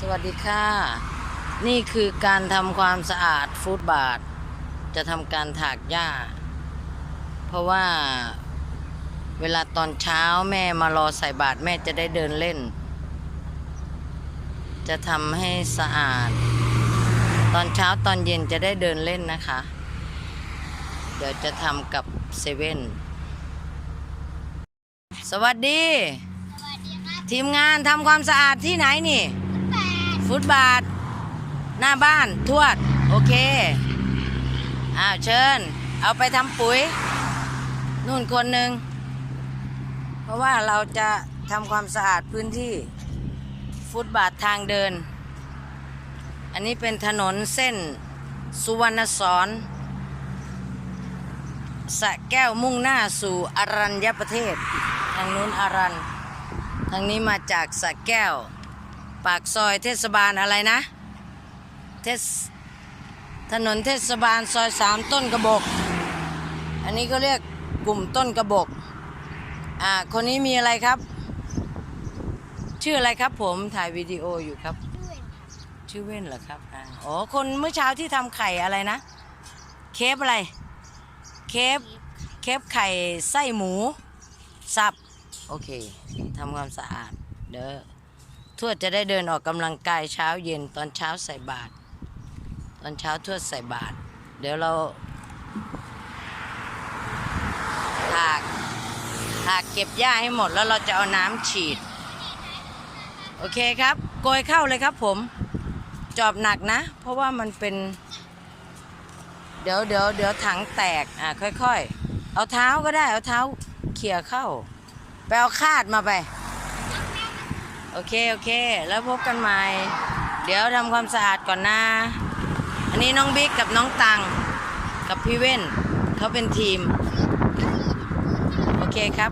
สวัสดีค่ะ นี่คือการทำความสะอาดฟุตบาท จะทำการถากหญ้า เพราะว่าเวลาตอนเช้าแม่มารอใส่บาตรแม่จะได้เดินเล่น จะทำให้สะอาด ตอนเช้าตอนเย็นจะได้เดินเล่นนะคะ เดี๋ยวจะทำกับเซเว่นสวัสดีสวัสดีครับทีมงานทำความสะอาดที่ไหนนี่แปด ฟุตบาท หน้าบ้านทวด โอเค อ้าว เชิญ เอาไปทำปุ๋ย นู่นคนหนึ่ง เพราะว่าเราจะทำความสะอาดพื้นที่ ฟุตบาททางเดิน อันนี้เป็นถนนเส้น สุวรรณสอนสะแก้วมุ่งหน้าสู่อรัญญประเทศ ทางนู้นอรันทางนี้มาจากสะแก้ว ปากซอยเทศบาลอะไรนะเทศถนนเทศบาลซอยสามต้นกระบอกอันนี้ก็เรียกกลุ่มต้นกระบอกอ่าคนนี้มีอะไรครับ ชื่ออะไรครับผมถ่ายวิดีโออยู่ครับด้วยครับชื่อเว้นเหรอครับอ่าอ๋อคนเมื่อเช้าที่ทำไข่อะไรนะ เคฟอะไร เคฟเคฟไข่ไส้หมู สับ โอเคทำความสะอาดเด้อ ทวดจะได้เดินออกกำลังกายเช้าเย็นตอนเช้าใส่บาตรตอนเช้าทวดใส่บาตรเดี๋ยวเราถากถากเก็บหญ้าให้หมดแล้วเราจะเอาน้ำฉีด โอเคครับโกยเข้าเลยครับผมจอบหนักนะ เพราะว่ามันเป็น เดี๋ยวเดี๋ยวเดี๋ยวถังแตกอะค่อยๆ เอาเท้าก็ได้เอาเท้าเขี่ยเข้าไปเอาคาดมาไป โอเค โอเค แล้วพบกันใหม่ เดี๋ยวทำความสะอาดก่อนนะ อันนี้น้องบิ๊กกับน้องตัง กับพี่เว้นเขาเป็นทีม โอเคครับ